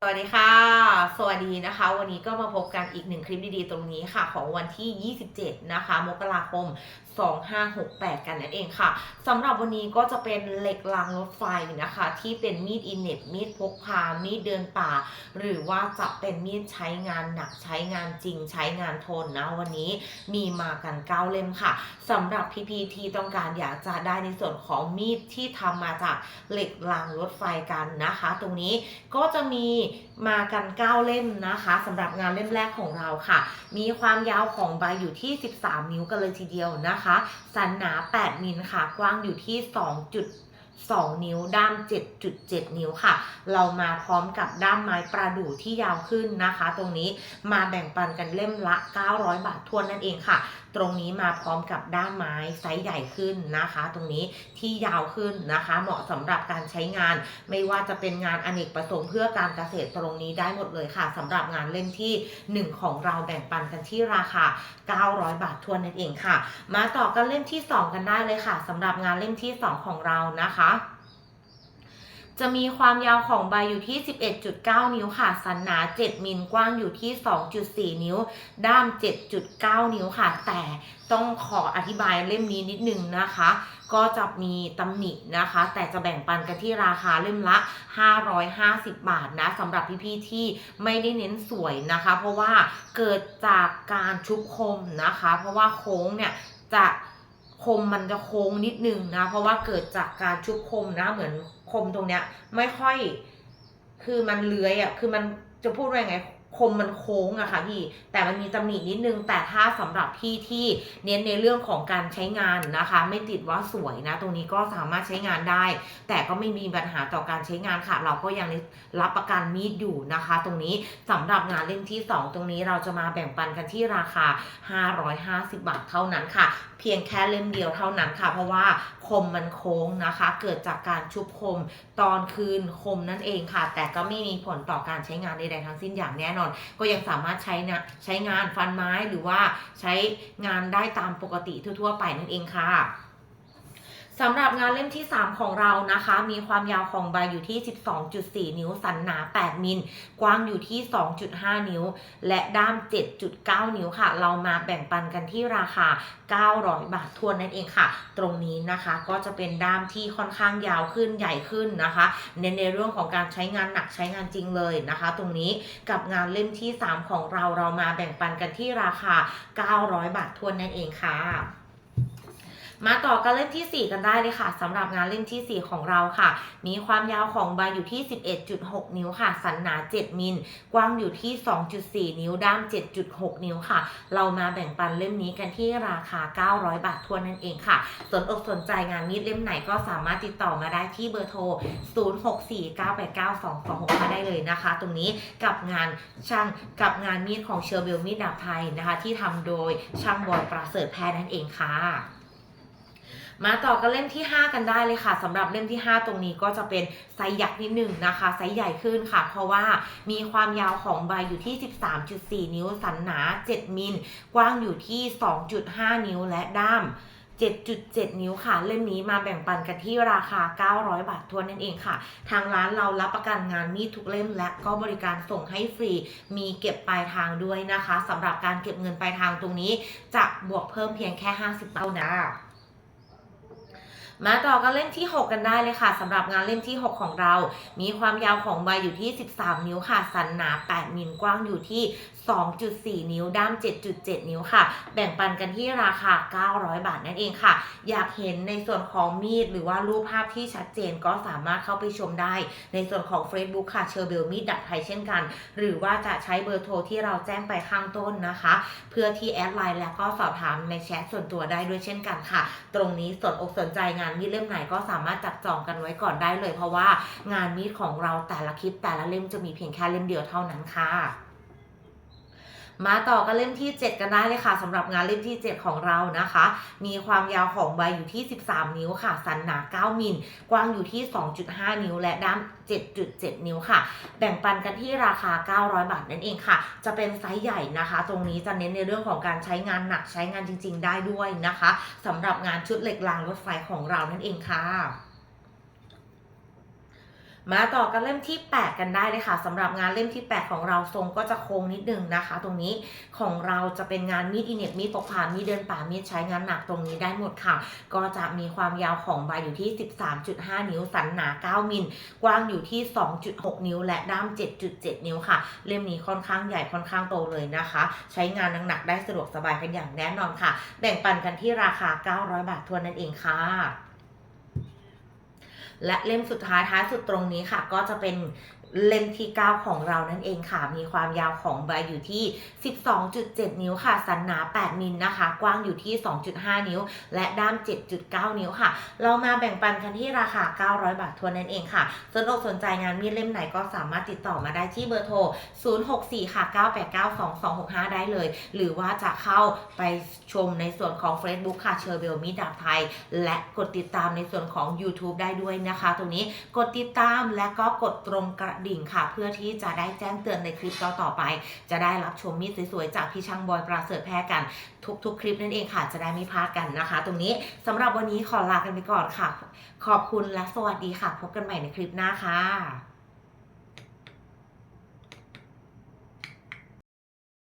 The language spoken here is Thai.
สวัสดีค่ะ สวัสดีนะคะ วันนี้ก็มาพบกันอีกหนึ่งคลิปดีๆ ตรงนี้ค่ะ ของวันที่ 27 นะคะ มกราคม 2568 กันนั่นเองค่ะสำหรับวันนี้ก็จะเป็นเหล็กรางรถไฟนะคะ ที่เป็นมีดอินเน็ตมีดพกพา มีดเดินป่า หรือว่าจะเป็นมีดใช้งานหนักใช้งานจริงใช้งานทนนะ วันนี้มีมากัน9เล่มค่ะสำหรับพี่ๆที่ต้องการอยากจะได้ในส่วนของมีดที่ทำมาจากเหล็กรางรถไฟกันนะคะ ตรงนี้ก็จะมีมากัน 9 เล่มนะคะสำหรับงานเล่มแรกของเราค่ะ มีความยาวของใบอยู่ที่ 13 นิ้วกันเลยทีเดียวนะคะสันหนา 8 มิลค่ะ กว้างอยู่ที่ 2. 2 นิ้วด้าม 7.7 นิ้วค่ะ เรามาพร้อมกับด้ามไม้ประดู่ที่ยาวขึ้นนะคะ ตรงนี้มาแบ่งปันกันเล่มละ 900 บาททวนนั่นเองค่ะ ตรงนี้มาพร้อมกับด้ามไม้ไซส์ใหญ่ขึ้นนะคะ ตรงนี้ที่ยาวขึ้นนะคะ เหมาะสำหรับการใช้งาน ไม่ว่าจะเป็นงานอเนกประสงค์เพื่อการเกษตรตรงนี้ได้หมดเลยค่ะสำหรับงานเล่มที่ 1 ของเราแบ่งปันกันที่ราคา 900 บาททวนนั่นเองค่ะ มาต่อกันเล่มที่ 2 กันได้เลยค่ะสำหรับงานเล่มที่ 2 ของเรานะคะจะมีความยาวของใบอยู่ที่ 11.9 นิ้วค่ะ สันหนา 7 มิล กว้างอยู่ที่ 2.4 นิ้ว ด้าม 7.9 นิ้วค่ะ แต่ต้องขออธิบายเล่มนี้นิดนึงนะคะ ก็จะมีตำหนินะคะ แต่จะแบ่งปันกันที่ราคาเล่มละ 550 บาทนะสำหรับพี่ๆที่ไม่ได้เน้นสวยนะคะ เพราะว่าเกิดจากการชุบคมนะคะ เพราะว่าโค้งเนี่ยจะ คมมันจะโค้งนิดนึงนะ เพราะว่าเกิดจากการชุบคมนะ เหมือนคมตรงเนี้ย ไม่ค่อย คือมันเลื้อยอะ คือมันจะพูดว่าไง คมมันโค้งอะค่ะพี่ แต่มันมีตำหนินิดนึง แต่ถ้าสำหรับพี่ที่เน้นในเรื่องของการใช้งานนะคะ ไม่ติดว่าสวยนะ ตรงนี้ก็สามารถใช้งานได้ แต่ก็ไม่มีปัญหาต่อการใช้งานค่ะ เราก็ยังรับประกันมีดอยู่นะคะ ตรงนี้สำหรับงานเล่มที่ 2 ตรงนี้เราจะมาแบ่งปันกันที่ราคา 550 บาทเท่านั้นค่ะ เพียงแค่เล่มเดียวเท่านั้นค่ะ เพราะว่าคมมันโค้งนะคะ เกิดจากการชุบคมตอนคืนคมนั่นเองค่ะ แต่ก็ไม่มีผลต่อการใช้งานใดๆทั้งสิ้นอย่างแน่นอนก็ยังสามารถใช้นะใช้งานฟันไม้หรือว่าใช้งานได้ตามปกติทั่ว ๆ ไปนั่นเองค่ะ สำหรับงานเล่มที่ 3 ของเรานะคะ มีความยาวของใบอยู่ที่ 12.4 นิ้ว สันหนา 8 มิล กว้างอยู่ที่ 2.5 นิ้ว และด้าม 7.9 นิ้วค่ะ เรามาแบ่งปันกันที่ราคา 900 บาททวนนั่นเองค่ะ ตรงนี้นะคะก็จะเป็นด้ามที่ค่อนข้างยาวขึ้นใหญ่ขึ้นนะคะ เน้นในเรื่องของการใช้งานหนักใช้งานจริงเลยนะคะ ตรงนี้กับงานเล่มที่ 3 ของเราเรามาแบ่งปันกันที่ราคา 900 บาททวนนั่นเองค่ะ มาต่อกันเล่มที่ 4 กันได้เลยค่ะสำหรับงานเล่มที่ 4 ของเราค่ะ มีความยาวของใบอยู่ที่ 11.6 นิ้วค่ะ สันหนา 7 มิล กว้างอยู่ที่ 2.4 นิ้ว ด้าม 7.6 นิ้วค่ะ เรามาแบ่งปันเล่มนี้กันที่ราคา 900 บาททวนนั่นเองค่ะ สนอกสนใจงานมีดเล่มไหนก็สามารถติดต่อมาได้ที่เบอร์โทร 0649892265ได้เลยนะคะ ตรงนี้กับงานช่างกับงานมีดของเชอร์เบลมีดดาบไทยนะคะ ที่ทำโดยช่างบอยประเสริฐแพทย์นั่นเองค่ะ มาต่อกันเล่มที่ 5 กันได้เลยค่ะสำหรับเล่มที่ 5 ตรงนี้ก็จะเป็นไซส์ยักษ์นิดหนึ่งนะคะไซส์ใหญ่ขึ้นค่ะ เพราะว่ามีความยาวของใบอยู่ที่ 13.4 นิ้ว สันหนา 7 มิล กว้างอยู่ที่ 2.5 นิ้วและด้าม7.7 นิ้วค่ะ เล่มนี้มาแบ่งปันกันที่ราคา 900 บาททวนนั่นเองค่ะ ทางร้านเรารับประกันงานมีดทุกเล่ม และก็บริการส่งให้ฟรี มีเก็บปลายทางด้วยนะคะสำหรับการเก็บเงินปลายทางตรงนี้ จะบวกเพิ่มเพียงแค่ 50เท่านั้น มาต่อกันเล่มที่ 6 กันได้เลยค่ะสำหรับงานเล่มที่ 6 ของเรา มีความยาวของใบอยู่ที่ 13 นิ้วค่ะ สันหนา 8มิลกว้างอยู่ที่ 2.4 นิ้ว ด้าม 7.7 นิ้วค่ะ แบ่งปันกันที่ราคา 900 บาทนั่นเองค่ะ อยากเห็นในส่วนของมีดหรือว่ารูปภาพที่ชัดเจนก็สามารถเข้าไปชมได้ ในส่วนของ Facebook ค่ะเชอร์เบลมีดดักไทยเช่นกัน หรือว่าจะใช้เบอร์โทรที่เราแจ้งไปข้างต้นนะคะ เพื่อที่แอดไลน์แล้วก็สอบถามในแชทส่วนตัวได้ด้วยเช่นกันค่ะ ตรงนี้สนอกสนใจงานมีดเล่มไหนก็สามารถจับจองกันไว้ก่อนได้เลย เพราะว่างานมีดของเราแต่ละคลิปแต่ละเล่มจะมีเพียงแค่เล่มเดียวเท่านั้นค่ะ มาต่อกันเล่มที่ 7 กันได้เลยค่ะสำหรับงานเล่มที่ 7 ของเรานะคะ มีความยาวของใบอยู่ที่ 13 นิ้วค่ะ สันหนา 9 มิล กว้างอยู่ที่ 2.5 นิ้ว และด้าม 7.7 นิ้วค่ะ แบ่งปันกันที่ราคา 900 บาทนั่นเองค่ะ จะเป็นไซส์ใหญ่นะคะ ตรงนี้จะเน้นในเรื่องของการใช้งานหนักใช้งานจริง ๆ ได้ด้วยนะคะสำหรับงานชุดเหล็กรางรถไฟของเรานั่นเองค่ะ มาต่อกันเล่มที่ 8 กันได้เลยค่ะสำหรับงานเล่มที่ 8 ของเราทรงก็จะโค้งนิดนึงนะคะ ตรงนี้ของเราจะเป็นงานมีดอินเน็ตมีดพกพามีดเดินป่ามีดใช้งานหนักตรงนี้ได้หมดค่ะ ก็จะมีความยาวของใบอยู่ที่ 13.5 นิ้ว สันหนา 9 มิล กว้างอยู่ที่ 2.6 นิ้ว และด้าม 7.7 นิ้วค่ะ เล่มนี้ค่อนข้างใหญ่ค่อนข้างโตเลยนะคะ ใช้งานหนักๆได้สะดวกสบายกันอย่างแน่นอนค่ะ แบ่งปันกันที่ราคา 900 บาททวนนั่นเองค่ะ และเล่มสุดท้ายท้ายสุดตรงนี้ค่ะ ก็จะเป็น เล่มที่ 9 ของเรานั่นเองค่ะ มีความยาวของใบอยู่ที่ 12.7 นิ้วค่ะ สันหนา 8 มิลนะคะ กว้างอยู่ที่ 2.5 นิ้ว และด้าม 7.9 นิ้วค่ะ เรามาแบ่งปันกันที่ราคา 900 บาททวนนั่นเองค่ะ สนอกสนใจงานมีดเล่มไหนก็สามารถติดต่อมาได้ที่เบอร์โทร 064 ค่ะ 989 2265 ได้เลย หรือว่าจะเข้าไปชมในส่วนของ Facebook ค่ะเชอร์เบลมีดาบไทย และกดติดตามในส่วนของ YouTube ได้ด้วยนะคะ ตรงนี้กดติดตามและก็กดตรงกระดิ่งค่ะ เพื่อที่จะได้แจ้งเตือนในคลิปต่อต่อไป จะได้รับชมมีดสวยๆจากพี่ช่างบอยปราเสริฐแพรกัน ทุกๆ คลิปนั่นเองค่ะ จะได้ไม่พลาดกันนะคะ ตรงนี้สำหรับวันนี้ขอลากันไปก่อนค่ะ ขอบคุณและสวัสดีค่ะ พบกันใหม่ในคลิปหน้าค่ะ